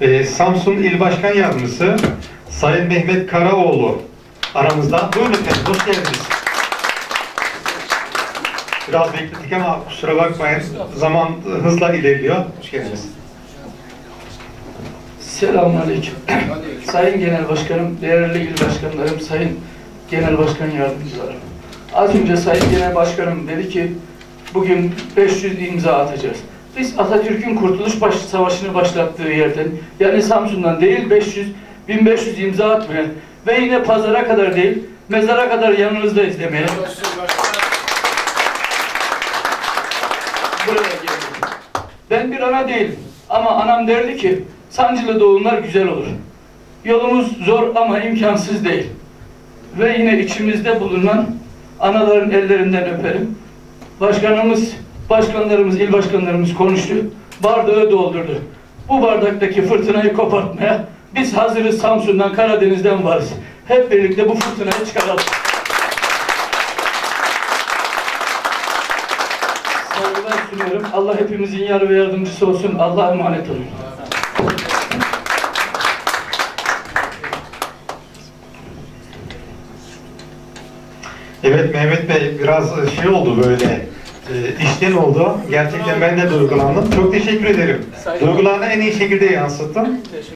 Ee, Samsun İl Başkan Yardımcısı Sayın Mehmet Karaoğlu aramızda. Buyurun efendim, hoş geldiniz. Biraz bekledik ama kusura bakmayın, zaman hızla ilerliyor. Hoş geldiniz. Selamünaleyküm. Sayın Genel Başkanım, değerli il başkanlarım, sayın Genel Başkan Yardımcılarım. Az önce Sayın Genel Başkanım dedi ki bugün 500 imza atacağız. Biz Atatürk'ün Kurtuluş Baş Savaşı'nı başlattığı yerden yani Samsun'dan değil 500 1500 imza atmaya ve yine pazara kadar değil mezara kadar yanınızdayız demeye buraya geldim. Ben bir ana değilim. Ama anam derdi ki sancılı doğumlar güzel olur. Yolumuz zor ama imkansız değil. Ve yine içimizde bulunan anaların ellerinden öperim. Başkanımız, başkanlarımız, il başkanlarımız konuştu. Bardağı doldurdu. Bu bardaktaki fırtınayı kopartmaya biz hazırız Samsun'dan, Karadeniz'den varız. Hep birlikte bu fırtınayı çıkaralım. Saygılar sunuyorum. Allah hepimizin yar ve yardımcısı olsun. Allah'a emanet olun. Evet Mehmet Bey biraz şey oldu böyle e, işten oldu. Gerçekten ben de duygulandım. Çok teşekkür ederim. Duygularını en iyi şekilde yansıttın.